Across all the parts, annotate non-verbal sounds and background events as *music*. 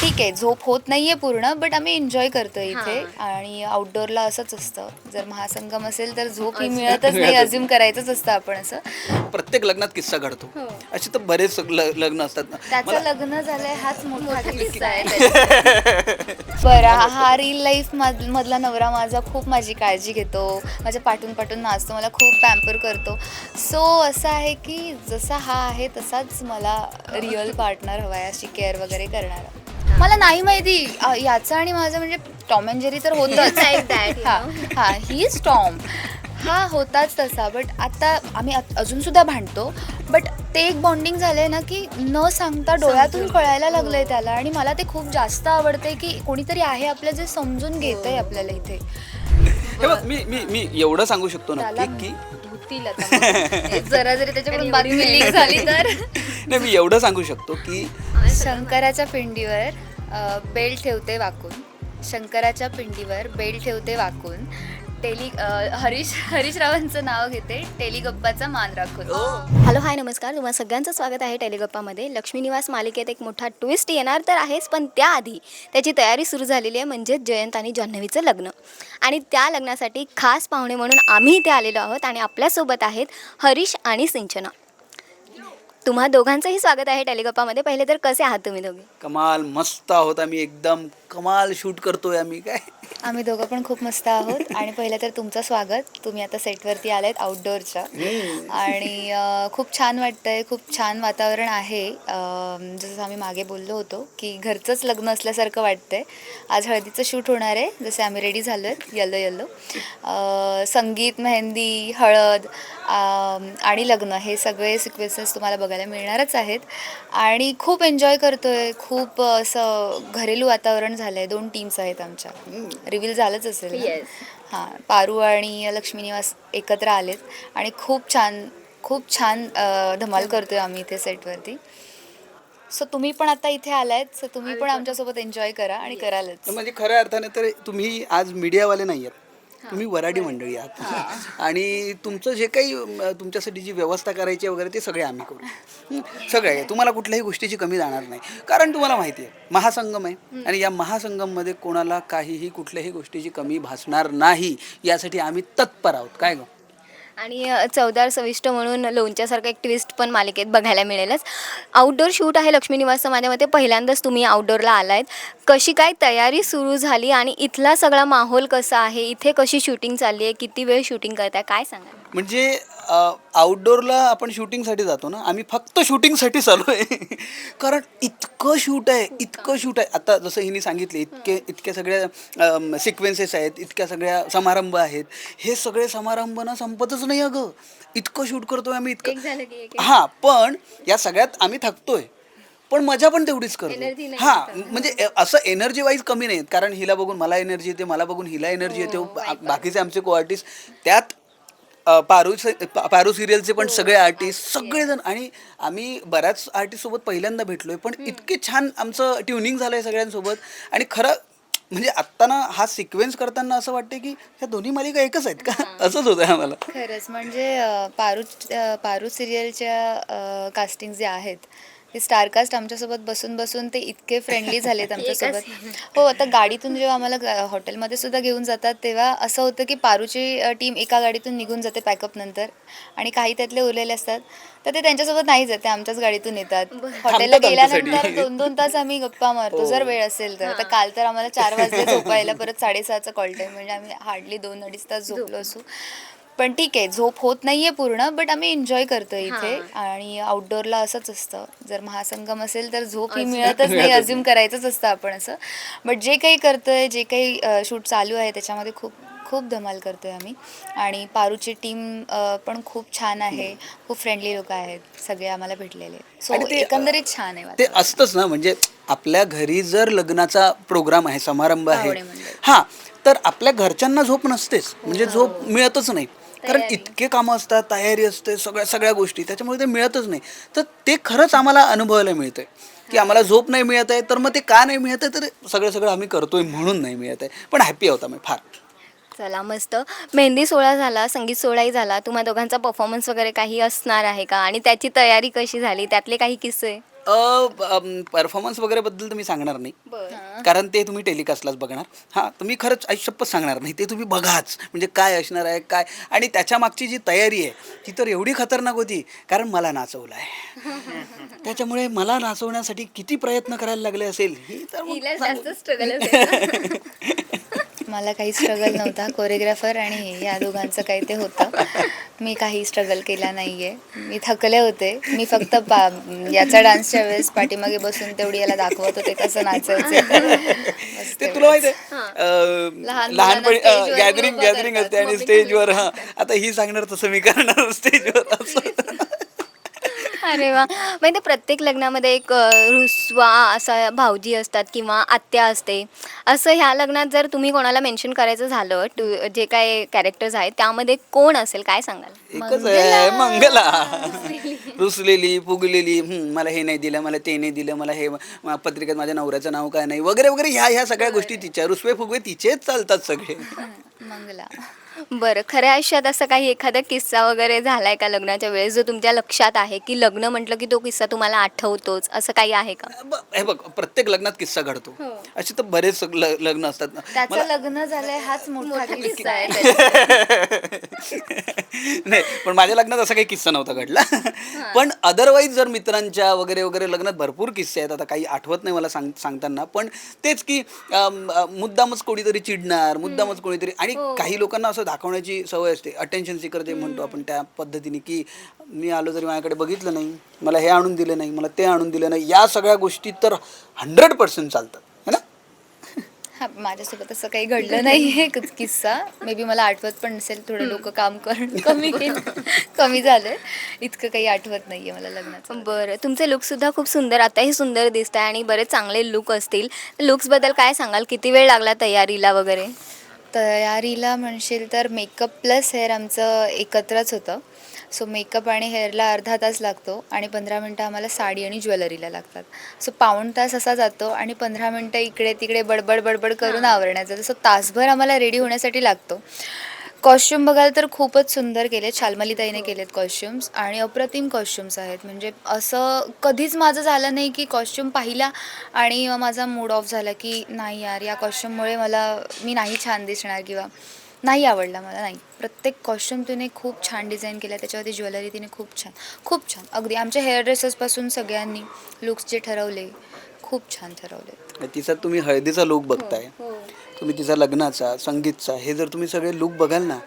ठीक आहे झोप होत नाहीये पूर्ण बट आम्ही एन्जॉय करतो इथे. आणि आउटडोअरला असंच असतं. जर महासंगम असेल तर झोप ही मिळतच नाही *laughs* अज्युम करायचंच असतं आपण असं. प्रत्येक लग्नात किस्सा घडतो. असे तर बरेच ल- लग्न असतात. ना त्याचं लग्न झालंय हाच *laughs* मोठा किस्सा आहे. *laughs* बरं हा रिअल लाईफ मधला नवरा माझा खूप माझी काळजी घेतो. माझ्या पाठून पाठून नाचतो मला खूप पॅम्पर करतो. सो असं आहे की जसा हा आहे तसाच मला रिअल पार्टनर हवा आहे अशी केअर वगैरे करणारा. मला नाही माहिती. अ, याचं आणि माझं म्हणजे टॉम अँड जेरी तर होतच. *laughs* Like that, you हा हा ही इज टॉम. हा होताच तसा बट आता आम्ही अजून सुद्धा भांडतो. बट ते एक बॉन्डिंग झालंय ना की न सांगता डोळ्यातून कळायला लागलंय त्याला. आणि मला ते खूप जास्त आवडतंय की कोणीतरी आहे आपलं जे समजून घेतंय आपल्याला इथे. हे बघ मी मी मी एवढं सांगू शकतो त्याला नक्की की धुतील आता मग. जरा जरी त्याच्याकडून बातमी लीक झाली तर. नाही मी एवढं सांगू शकतो की शंकराच्या पिंडीवर बेल ठेवते वाकून. शंकराच्या पिंडीवर बेल ठेवते वाकून. टेली हरीश हरीश रावांचं नाव घेते टेलिगप्पाचा मान राखून. हॅलो हाय नमस्कार. तुम्हाला सगळ्यांचं स्वागत आहे टेलिगप्पामध्ये. लक्ष्मी निवास मालिकेत एक मोठा ट्विस्ट येणार तर आहेच पण त्याआधी त्याची तयारी सुरू झालेली आहे म्हणजेच जयंत आणि जान्हवीचं लग्न. आणि त्या लग्नासाठी खास पाहुणे म्हणून आम्ही इथे आलेलो आहोत आणि आपल्यासोबत आहेत हरीश आणि सिंचना. तुम्हा दोघांचंही स्वागत आहे टेलिगप्पामध्ये. पहिले तर कसे आहात तुम्ही दोघे? कमाल मस्त आहोत आम्ही एकदम. कमाल शूट करतोय आम्ही काय? आम्ही दोघं पण खूप मस्त आहोत. आणि पहिलं तर तुमचं स्वागत. तुम्ही आता सेटवरती आलात आउटडोअरच्या आणि अ, खूप छान वाटतंय खूप छान वातावरण आहे. अ, जसं आम्ही मागे बोललो होतो की घरचंच लग्न असल्यासारखं वाटतंय. आज हळदीचं शूट होणार आहे. जसे आम्ही रेडी झालो आहेत येल्लो येल्लो संगीत मेहंदी हळद अ, आणि लग्न हे सगळे सिक्वेन्सेस तुम्हाला बघायला मिळणारच आहेत. आणि खूप एन्जॉय करतोय. खूप असं घरेलू वातावरण झालं आहे दोन टीम्स आहेत आमच्या. रिव्हील झालंच असेल ना? हां पारू आणि लक्ष्मी निवास एकत्र आलेत. आणि खूप छान खूप छान अ, धमाल करतोय आम्ही इथे सेटवरती सो तुम्ही पण आता इथे आलायत. सो तुम्ही पण आमच्यासोबत एन्जॉय करा आणि करालच. म्हणजे खऱ्या अर्थाने तर तुम्ही आज मीडियावाले नाही आहेत तुम्ही वराडी मंडळी आहात. आणि तुमचं जे काही तुमच्यासाठी जी व्यवस्था करायची आहे वगैरे ते सगळे आम्ही करू. सगळे आहे. तुम्हाला कुठल्याही गोष्टीची कमी जाणार नाही. कारण तुम्हाला माहिती आहे महासंगम आहे. आणि या महासंगममध्ये कोणाला काहीही कुठल्याही गोष्टीची कमी भासणार नाही. यासाठी आम्ही तत्पर आहोत. काय गं? आणि चौदार चवदार सविष्ट म्हणून लोणच्यासारखं एक ट्विस्ट पण मालिकेत बघायला मिळेलच. आउटडोर शूट आहे लक्ष्मी निवासचं माझ्या मते पहिल्यांदाच तुम्ही आउटडोअरला आलायत. कशी काय तयारी सुरू झाली आणि इथला सगळा माहोल कसा आहे? इथे कशी शूटिंग चालली आहे? किती वेळ शूटिंग करताय? काय सांगा म्हणजे आउटडोअरला आपण शूटिंगसाठी जातो ना आम्ही फक्त शूटिंगसाठी चालू आहे. *laughs* कारण इतकं शूट आहे इतकं शूट आहे. आता जसं हिने सांगितले इतके इतक्या सगळ्या सिक्वेन्सेस आहेत इतक्या सगळ्या समारंभ आहेत. हे सगळे समारंभ ना संपतच नाही अगं. इतकं शूट करतोय आम्ही इतकं हां पण या सगळ्यात आम्ही थकतोय. पण मजा पण तेवढीच करतो हां म्हणजे असं एनर्जी वाईज कमी नाहीत. कारण हिला बघून मला एनर्जी येते मला बघून हिला एनर्जी येते. बा- बाकीचे आमचे को आर्टिस्ट त्यात अ, पारू पा- पारू सिरियलचे पण सगळे आर्टिस्ट सगळेजण. आणि आम्ही बऱ्याच आर्टिस्ट सोबत पहिल्यांदा भेटलोय पण इतके छान आमचं ट्युनिंग झालंय सगळ्यांसोबत. आणि खरं म्हणजे आत्ता ना हा सिक्वेन्स करताना असं वाटतं की ह्या दोन्ही मालिका एकच आहेत का? असंच होतं आम्हाला. खरंच. म्हणजे अ, पारू अ, पारू सिरियलच्या कास्टिंग जे आहेत ते स्टारकास्ट आमच्यासोबत बसून बसून ते इतके फ्रेंडली झालेत *laughs* आमच्यासोबत. हो आता गाडीतून जेव्हा आम्हाला हॉटेलमध्ये सुद्धा घेऊन जातात तेव्हा असं होतं की पारूची टीम एका गाडीतून निघून जाते पॅकअप नंतर. आणि काही त्यातले उरलेले असतात. तर ते त्यांच्यासोबत नाही जाते आमच्याच गाडीतून येतात. हॉटेलला गेल्यानंतर. दोन दोन तास आम्ही गप्पा मारतो जर वेळ असेल तर. आता काल तर आम्हाला चार वाजले *laughs* झोपायला परत साडेसहाचा कॉल टाईम म्हणजे आम्ही हार्डली दोन अडीच तास झोपलो असू. पण ठीक आहे झोप होत नाहीये पूर्ण बट आम्ही एन्जॉय करतोय इथे. आणि आउटडोअरला असंच असतं. जर महासंगम असेल तर झोप ही मिळतच नाही अज्युम करायचंच असतं आपण असं. बट जे काही करतोय जे काही शूट चालू आहे त्याच्यामध्ये खूप खूप धमाल करतोय आम्ही. आणि पारूची टीम पण खूप छान आहे. खूप फ्रेंडली लोक आहेत सगळे आम्हाला भेटलेले. सो आणि ते, अ, एकंदरीत छान आहे ते. असतंच ना म्हणजे आपल्या घरी जर लग्नाचा प्रोग्राम आहे समारंभ आहे. हा तर आपल्या घरच्यांना झोप नसतेच. म्हणजे झोप मिळतच नाही. कारण. इतके कामं असतात तयारी असते सगळ्या सगळ्या गोष्टी. त्याच्यामुळे ते मिळतच नाही. तर ते खरंच आम्हाला अनुभवायला मिळतंय. की आम्हाला झोप नाही मिळत आहे तर मग ते का नाही मिळत आहे तर सगळं सगळं आम्ही करतोय म्हणून नाही मिळत आहे. पण हॅपी आहोत आम्ही फार. चला मस्त. मेहंदी सोहळा झाला संगीत सोहळाही झाला. तुम्हा दोघांचा परफॉर्मन्स वगैरे काही असणार आहे का? आणि त्याची तयारी कशी झाली? त्यातले काही किस्से? परफॉर्मन्स वगैरे बद्दल मी सांगणार नाही. कारण ते तुम्ही टेलिकास्टलाच बघणार. हां तर मी खरंच आयुष्यपत सांगणार नाही. ते तुम्ही बघाच. म्हणजे काय असणार आहे काय? आणि त्याच्या मागची जी तयारी आहे ती तर एवढी खतरनाक होती कारण मला नाचवलं आहे *laughs* त्याच्यामुळे मला नाचवण्यासाठी किती प्रयत्न करायला लागले असेल ही तर *laughs* मला काही स्ट्रगल नव्हता. कोरिओग्राफर आणि या दोघांचं काही ते होतं. मी काही स्ट्रगल केला नाहीये. मी थकले होते. मी फक्त पा याचा डान्सच्या वेळेस पाठीमागे बसून तेवढी याला दाखवत होते कसं नाचायचं. *laughs* ते. तुला माहिती आहे लहान लहानपणी गॅदरिंग गॅदरिंग असते आणि स्टेजवर हां. आता ही सांगणार तसं मी करणार *laughs* स्टेजवर असं. अरे वा. म्हणजे प्रत्येक लग्नामध्ये एक अ, रुसवा असा भाऊजी असतात किंवा आत्या असते. असं ह्या लग्नात जर तुम्ही कोणाला मेन्शन करायचं झालं टू जे काय कॅरेक्टर्स आहेत त्यामध्ये कोण असेल? काय सांगाल? एकच आहे मंगला. रुसलेली. फुगलेली हं, मला हे नाही दिलं मला ते नाही दिलं मला हे म- पत्रिकेत माझ्या नवऱ्याचं नाव काय नाही वगैरे वगैरे ह्या ह्या सगळ्या गोष्टी तिच्या रुसवे फुगवे तिचेच चालतात सगळे. मंगला. बरं खऱ्या आयुष्यात असं काही एखादा किस्सा वगैरे झालाय का लग्नाच्या वेळेस जो तुमच्या लक्षात आहे की लग्न म्हटलं की तो किस्सा तुम्हाला आठवतोच? असं काही आहे का? ब- हे बघ प्रत्येक लग्नात किस्सा घडतो. असे तर बरेच ल- लग्न असतात ना. त्याचं लग्न झालंय हाच मोठा किस्सा आहे. त्याचा. *laughs* नाही पण माझ्या लग्नात असा काही किस्सा नव्हता घडला. पण अदरवाईज जर मित्रांच्या वगैरे वगैरे लग्नात भरपूर किस्से आहेत आता काही आठवत नाही मला सांग सांगताना. पण तेच की अम, अ, मुद्दामच कोणीतरी चिडणार मुद्दामच कोणीतरी आणि काही लोकांना असं दाखवण्याची सवय असते. अटेन्शन सिकर जे म्हणतो आपण त्या पद्धतीने की मी आलो तरी माझ्याकडे बघितलं नाही मला हे आणून दिलं नाही मला ते आणून दिलं नाही या सगळ्या गोष्टी तर हंड्रेड पर्सेंट चालतात. है ना? हा माझ्यासोबत असं काही घडलं नाहीये क- किस्सा. मे बी मला आठवत पण नसेल थोडं डोकं काम करून कमी केलं कमी झालंय. इतकं काही आठवत नाहीये मला लग्नाचं. बरं. तुमचे लुक सुद्धा खूप सुंदर आताही सुंदर दिसत आहे आणि बरेच चांगले लुक असतील. लुक्सबद्दल काय सांगाल? किती वेळ लागला तयारीला वगैरे? तयारीला म्हणशील तर मेकअप प्लस हेअर आमचं एकत्रच होतं. सो मेकअप आणि हेअरला अर्धा तास लागतो आणि पंधरा मिनटं आम्हाला साडी आणि ज्वेलरीला लागतात. सो पाऊण तास असा जातो आणि पंधरा मिनटं इकडे तिकडे बडबड बडबड करून आवरण्याचं. जसं तासभर आम्हाला रेडी होण्यासाठी लागतो. कॉस्ट्युम बघाल तर खूपच सुंदर केले ताईने केलेत कॉस्ट्युम्स आणि अप्रतिम कॉस्ट्युम्स आहेत. म्हणजे असं कधीच माझं झालं नाही की कॉस्ट्युम पाहिला आणि माझा मूड ऑफ झाला की नाही यार या कॉस्ट्युममुळे मला मी नाही छान दिसणार किंवा नाही आवडला मला नाही. प्रत्येक कॉस्ट्युम तिने खूप छान डिझाईन केला त्याच्यावरती ज्वेलरी तिने खूप छान खूप छान. अगदी आमच्या हेअर ड्रेसेसपासून सगळ्यांनी लुक्स जे ठरवले खूप छान ठरवले. तिचा तुम्ही हळदीचा लुक बघताय. तुम्ही तिचा लग्नाचा संगीतचा हे जर तुम्ही सगळे लुक बघाल ना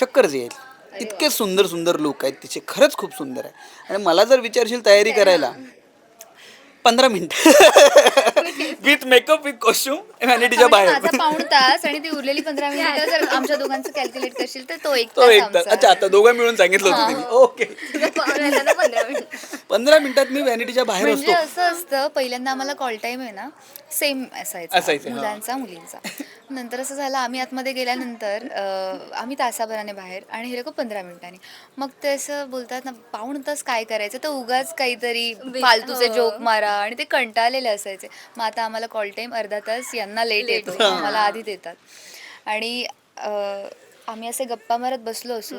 चक्करच येईल. इतके सुंदर सुंदर लुक आहेत तिचे. खरंच खूप सुंदर आहे. आणि मला जर विचारशील तयारी करायला पंधरा minute. *laughs* With makeup with costume व्हॅनिटीच्या बाहेर. माझा पाऊण तास आणि ती उरलेली पंधरा मिनिटं *laughs* जर आमच्या दोघांचं कॅल्क्युलेट करशील तर तो एक तो तास एक तास अच्छा आता दोघं मिळून सांगितलं होतं तिने. ओके. *laughs* पंधरा मिनिटात मी व्हॅनिटीच्या बाहेर म्हणजे असतो. असं असतं पहिल्यांदा आम्हाला कॉल टाईम आहे ना सेम असायचा. असायचं, हा. मुलांचा मुलींचा. नंतर असं झालं आम्ही आतमध्ये गेल्यानंतर अं, आम्ही तासाभराने बाहेर आणि हे लोक पंधरा मिनिटांनी. मग ते असं बोलतात ना पाऊण तास काय करायचं? तर उगाच काहीतरी फालतूचे जोक मारा. आणि ते कंटाळलेले असायचे. मग आता आम्हाला कॉल टाईम अर्धा तास यांना लेट येतो. आम्हाला आधी देतात. आणि अं, आम्ही असे गप्पा मारत बसलो असू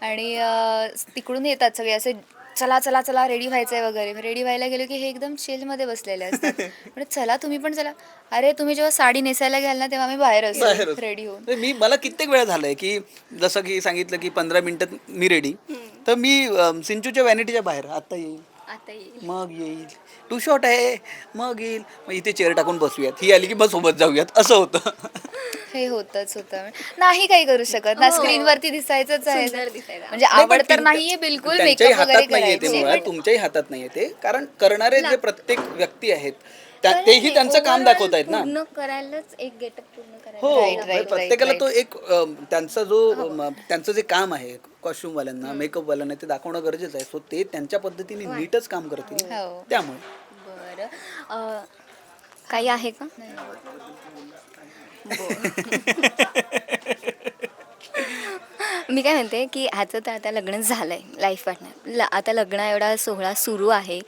आणि अं, तिकडून येतात सगळे असे चला चला चला रेडी व्हायचंय वगैरे. रेडी व्हायला गेलो की हे एकदम चिलमध्ये बसलेले असतात. *laughs* म्हणजे चला तुम्ही पण चला. अरे तुम्ही जेव्हा साडी नेसायला घ्याल ना तेव्हा आम्ही बाहेर असतो. रेडी होऊन. मी मला कित्येक वेळा झालंय की जसं की सांगितलं की पंधरा मिनिटात मी रेडी तर मी अम, सिंचूच्या व्हॅनिटीच्या बाहेर आता येईल आता येईल. मग येईल. टू शॉट आहे. मग येईल. मग इथे चेअर टाकून बसूयात. ही आली की मग सोबत जाऊयात. असं होतं. *laughs* हे होतच होतं. नाही काही करू शकत ना. हो. स्क्रीन वरती दिसायचंच आहे. सुंदर. म्हणजे आवड तर नाहीये बिलकुल त्यांच्याही मेकअप वगैरे हातात नाहीये ते करायचे. मुळात. तुमच्याही हातात नाहीये ते. कारण करणारे जे प्रत्येक व्यक्ती आहेत त्या- तेही त्यांचं काम Overall दाखवत आहेत ना. पूर्ण करायलाच एक गेटअप पूर्ण करायला हो Right, right, प्रत्येकाला तो एक अम, त्यांचा जो अम, त्यांचं जे काम आहे कॉस्ट्युमवाल्यांना मेकअपवाल्यांना ते दाखवणं गरजेचं आहे. सो ते त्यांच्या पद्धतीने नीटच काम करतील हो. त्यामुळे. बरं. अं, काही आहे का? मी काय म्हणते की ह्याचं तर आता लग्न झालं आहे लाईफ पार्टनर ल आता लग्न एवढा सोहळा सुरू आहे.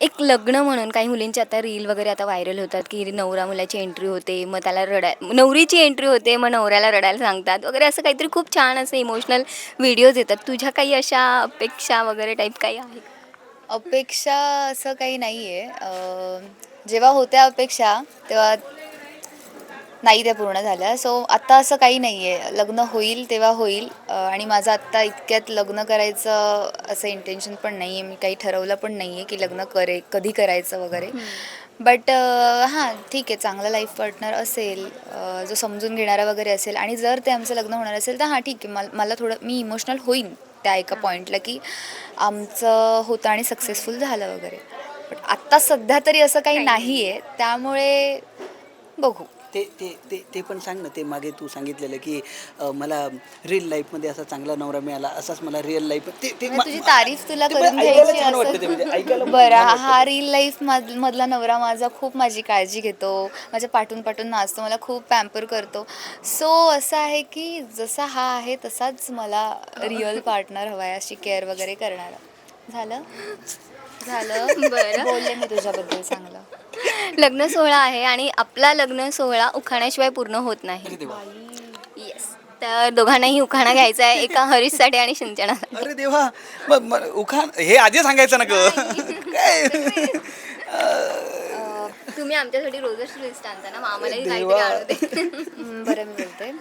एक लग्न म्हणून काही मुलींची आता रील वगैरे आता व्हायरल होतात की नवरा मुलाची एंट्री होते मग त्याला रडाय नवरीची एंट्री होते मग नवऱ्याला रडायला सांगतात. वगैरे असं काहीतरी खूप छान असं इमोशनल व्हिडिओज येतात. तुझ्या काही अशा अपेक्षा वगैरे टाईप काही आहे अपेक्षा असं काही नाही आहे जेव्हा होत्या अपेक्षा तेव्हा नाही त्या पूर्ण झाल्या सो आत्ता असं काही नाही आहे लग्न होईल तेव्हा होईल. आणि माझं आत्ता इतक्यात लग्न करायचं असं इंटेन्शन पण नाही आहे मी काही ठरवलं पण नाही आहे की लग्न करे कधी करायचं वगैरे. बट हां ठीक आहे चांगला लाईफ पार्टनर असेल जो समजून घेणारा वगैरे असेल आणि जर ते आमचं लग्न होणार असेल तर हां ठीक आहे. मला मला थोडं मी इमोशनल होईन त्या एका पॉईंटला की आमचं होतं आणि सक्सेसफुल झालं वगैरे. बट आत्ता सध्या तरी असं काही नाही. आहे त्यामुळे बघू. ते ते ते ते पण सांग ना ते मागे तू सांगितलेलं की अं, मला रिअल लाईफमध्ये असा चांगला नवरा मिळाला असाच मला रिअल लाईफ ते ते म्हणजे मा- तुझी तारीफ तुला ते करून ऐकायला घ्यायची छान वाटतं ते म्हणजे ऐकायला असेल पण बरं छान हा वाटतं. हा रिअल लाईफ मधला नवरा माझा खूप माझी काळजी घेतो माझ्या पाठून पाठून नाचतो मला खूप पॅम्पर करतो. सो असं आहे की जसा हा आहे तसाच मला रिअल पार्टनर हवा आहे अशी केअर वगैरे करणारा. झालं? झालं. बरं. बोलले मी तुझ्याबद्दल चांगलं. लग्न सोहळा आहे आणि आपला लग्न सोहळा उखाण्याशिवाय पूर्ण होत नाही. अरे देवा. येस तर दोघांनाही उखाणा घ्यायचा आहे एका हरीशसाठी आणि सिंचनासाठी अरे देवा. उखाण हे आधी सांगायचं ना ग? काय? तुम्ही आमच्यासाठी रोजच लिस्ट आणता ना? मग आम्हालाही काहीतरी देवा. आणू दे. हम्म, बरं मी बोलते.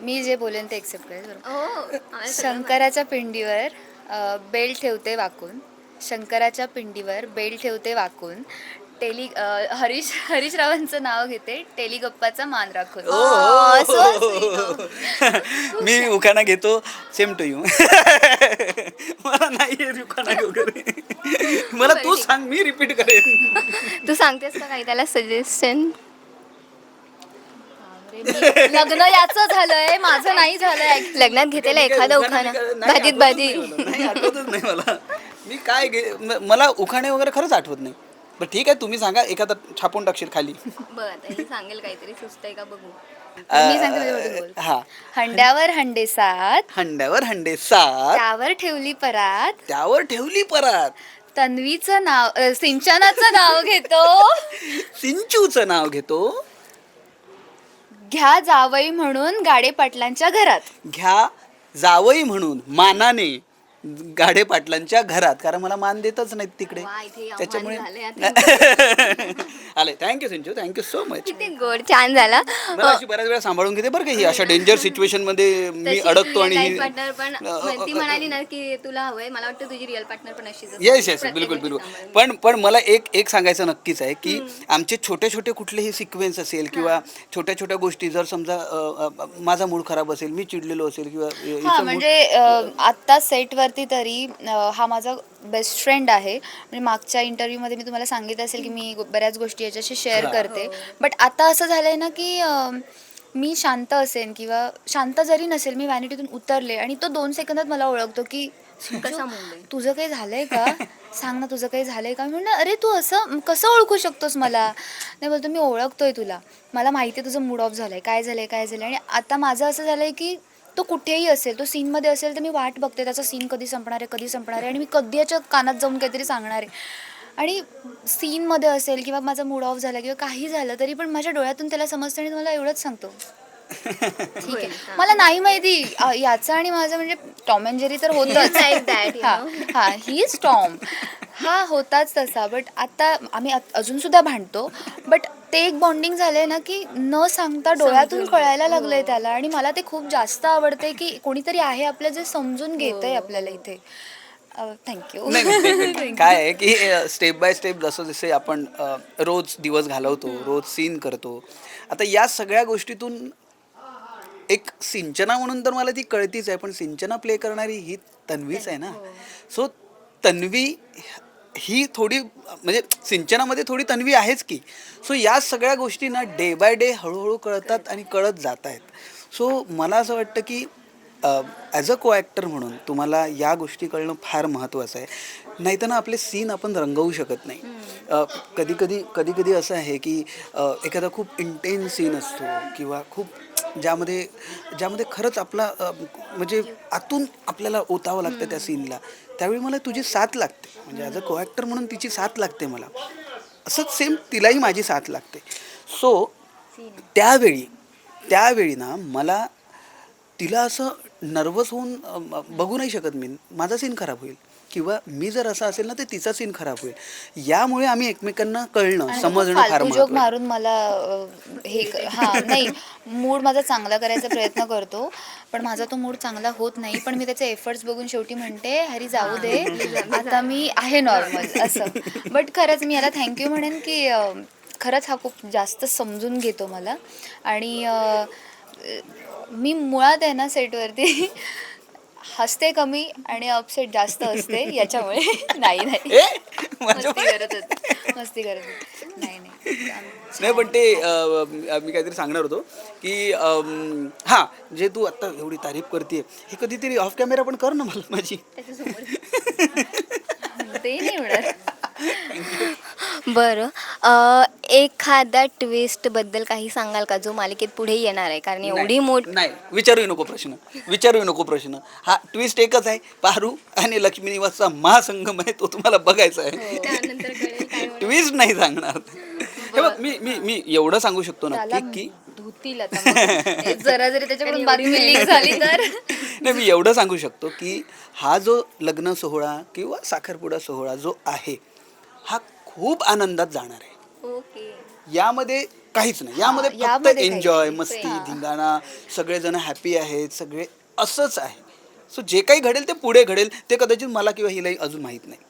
मी जे बोलेन ते एक्सेप्ट करेल बरोबर? हो आम्हाला सगळं शंकराच्या पिंडीवर अ, बेल ठेवते वाकून. शंकराच्या पिंडीवर बेल ठेवते वाकून. टेली हरीश हरीश रावांचं नाव घेते. टेलिगप्पाचा मान राखून. ओ, Oh, so sweet. *laughs* मी उखाणा घेतो. सेम टू यू मला नाही येत उखाणा वगैरे. *laughs* मला तू सांग मी रिपीट करेन. *laughs* तू सांगतेस का काही त्याला सजेशन लग्न याचं झालंय माझं नाही झालंय लग्नात घेतलेला एखादा उखाणा भाजीत भाजी. नाही मला. नाही, आठवतच नाही मला. मी काय म- मला उखाणे वगैरे खरंच आठवत नाही. बरं ठीक आहे तुम्ही सांगा एखादा छापून टाकशील खाली. बरं आता हे सांगेल काहीतरी सुचतंय का बघू. मी सांगते बोल. हा. हंड्यावर हंडे सात. हंड्यावर हंडे सात. त्यावर ठेवली परात. त्यावर ठेवली परात. तन्वीचं नाव अ, सिंचनाचं नाव घेतो. *laughs* सिंचूचं नाव घेतो. घ्या जावई म्हणून गाडे पाटलांच्या घरात. घ्या जावई म्हणून मानाने गाडे पाटलांच्या घरात कारण मला मान देतच नाहीत तिकडे. वा, इथे आव्हान त्याच्यामुळे झालंय आता. *laughs* आले. थँक्यू सिंचू थँक्यू सो मच किती गोड छान झाला. मला अशी बऱ्याच वेळा सांभाळून घेते बरं का ही अशा डेंजर सिच्युएशनमध्ये मी अडकतो आणि पण ती म्हणाली ना की तुला हवंय. मला वाटतं तुझी रिअल पार्टनर पण अशीच असेल. येस येस प्रत्येक बिलकुल गोष्टी बिलकुल. पण पण मला एक एक सांगायचं नक्कीच आहे की आमचे छोटे छोटे कुठलेही सिक्वेन्स असेल किंवा छोट्या छोट्या गोष्टी जर समजा अ, अ, माझा मूड खराब असेल मी चिडलेलो असेल किंवा अ, हा हिचं mood- म्हणजे अ, आत्ता सेटवरती तरी हा माझा बेस्ट फ्रेंड आहे. म्हणजे मागच्या इंटरव्ह्यूमध्ये मी तुम्हाला सांगितलं असेल की मी बऱ्याच गोष्टी याच्याशी शेअर करते. बट आता असं झालंय ना की मी शांत असेन किंवा शांत जरी नसेल मी व्हॅनिटीतून उतरले आणि तो दोन सेकंदात मला ओळखतो की आहे? तुझं काही झालंय का? सांग ना तुझं काही झालंय का? मी म्हणलं अरे तू असं कसं ओळखू शकतोस मला? नाही बोलतो मी ओळखतोय तुला. मला माहिती आहे तुझं मूड ऑफ झालंय. काय झालंय काय झालंय? आणि आता माझं असं झालंय की तो कुठेही असेल तो सीनमध्ये असेल तर मी वाट बघते त्याचा सीन कधी संपणार आहे कधी संपणार आहे आणि मी कधी याच्या कानात जाऊन काहीतरी सांगणार आहे. आणि सीनमध्ये असेल किंवा माझा मूड ऑफ झाला किंवा काही झालं तरी पण माझ्या डोळ्यातून त्याला समजतं आणि मला एवढंच सांगतो. ठीक आहे. मला नाही माहिती याचं आणि माझं म्हणजे टॉम अँड जेरी तर होतच. *laughs* हा. हा ही इज टॉम हा होताच तसा बट आता आम्ही अ- अजून सुद्धा भांडतो. बट ते एक बॉन्डिंग झालंय ना की न सांगता डोळ्यातून कळायला लागलंय त्याला. आणि मला ते खूप जास्त आवडते की कोणीतरी आहे आपलं जे समजून घेत आहे आपल्याला इथे. थँक्यू काय आहे की स्टेप बाय स्टेप जसं जसे आपण रोज दिवस घालवतो रोज सीन करतो. आता या सगळ्या गोष्टीतून एक सिंचना म्हणून तर मला ती कळतीच आहे पण सिंचना प्ले करणारी ही तन्वीच आहे ना. सो तन्वी ही थोडी म्हणजे सिंचनामध्ये थोडी तन्वी आहेच की. सो या सगळ्या गोष्टी ना डे बाय डे हळूहळू कळतात आणि कळत जात आहेत सो मला असं वाटतं की ॲज अ को ॲक्टर म्हणून तुम्हाला या गोष्टी कळणं फार महत्त्वाचं आहे. नाहीतर ना आपले सीन आपण रंगवू शकत नाही. कधी कधी कधी कधी असं आहे की एखादा खूप इंटेन्स सीन असतो किंवा खूप ज्यामध्ये ज्यामध्ये खरंच आपला म्हणजे आतून आपल्याला ओतावं लागतं त्या सीनला त्यावेळी मला तुझी साथ लागते. म्हणजे ॲज अ को ॲक्टर म्हणून तिची साथ लागते मला. असंच सेम तिलाही माझी साथ लागते. सो त्यावेळी त्यावेळी ना मला तिला असं नर्वस होऊन बघू नाही शकत मी. माझा सीन खराब होईल. किंवा मी जर असा असेल ना तर तिचा सीन खराब होईल. यामुळे आम्ही एकमेकांना कळणं समजणं फार. मारून मला हे हा नाही. मूड माझा चांगला करायचा प्रयत्न करतो. पण माझा तो मूड चांगला होत नाही. पण मी त्याचे एफर्ट्स बघून शेवटी म्हणते हरी जाऊ दे. आता मी आहे नॉर्मल असं. बट खरंच मी याला थँक्यू म्हणेन की खरंच हा खूप जास्त समजून घेतो मला. आणि मी मुळात आहे ना सेटवरती. हसते कमी आणि अपसेट जास्त असते याच्यामुळे. नाही नाही. ए, मस्ती करत होते मस्ती करत होते नाही. नाही नाही पण ते अं, मी काहीतरी सांगणार होतो की अं, हा जे तू आता एवढी तारीफ करते हे कधीतरी ऑफ कॅमेरा पण कर ना मला माझी. ते नाही होणार. बरं. अ, एखादा ट्विस्टबद्दल काही सांगाल का? जो मालिकेत पुढे येणार आहे? कारण एवढी मोठ नाही विचारू नको प्रश्न. विचारू नको प्रश्न. हा ट्विस्ट एकच आहे. पारू आणि लक्ष्मी निवासचा महासंगम आहे तो तुम्हाला बघायचा आहे. ट्विस्ट नाही सांगणार. हे बघ मी मी मी एवढं सांगू शकतो नक्की की धुतील. जरा जरी त्याच्याकडून बातमी झाली तर. नाही मी एवढं सांगू शकतो की हा जो लग्न सोहळा किंवा साखरपुडा सोहळा जो आहे हा खूप आनंदात जाणार आहे. ओके. यामध्ये काहीच नाही. यामध्ये फक्त यामध्ये एन्जॉय नाही. मस्ती. धिंगाणा सगळेजण हॅपी आहेत सगळे असंच आहे. सो जे काही घडेल ते पुढे घडेल ते कदाचित मला किंवा हिलाही अजून माहीत नाही.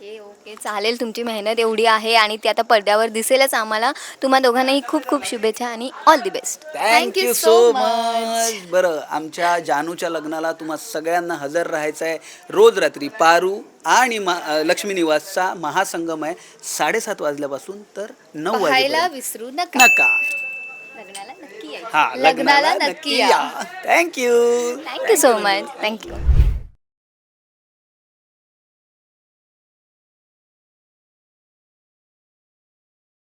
Okay okay. चालेल तुमची मेहनत एवढी आहे आणि ती आता पडद्यावर दिसेलच आम्हाला. तुम्हा दोघांनाही खूप खूप शुभेच्छा आणि all the best thank you so much बरं आमच्या जानूच्या लग्नाला तुम्हा सगळ्यांना हजर राहायचं आहे रोज रात्री पारू आणि मा- लक्ष्मी निवासचा महासंगम आहे. साडेसात वाजल्यापासून तर नऊ वाजेपर्यंत. विसरू नका. नका. लग्नाला नक्की हा लग्नाला नक्की या. Thank you thank you so much thank you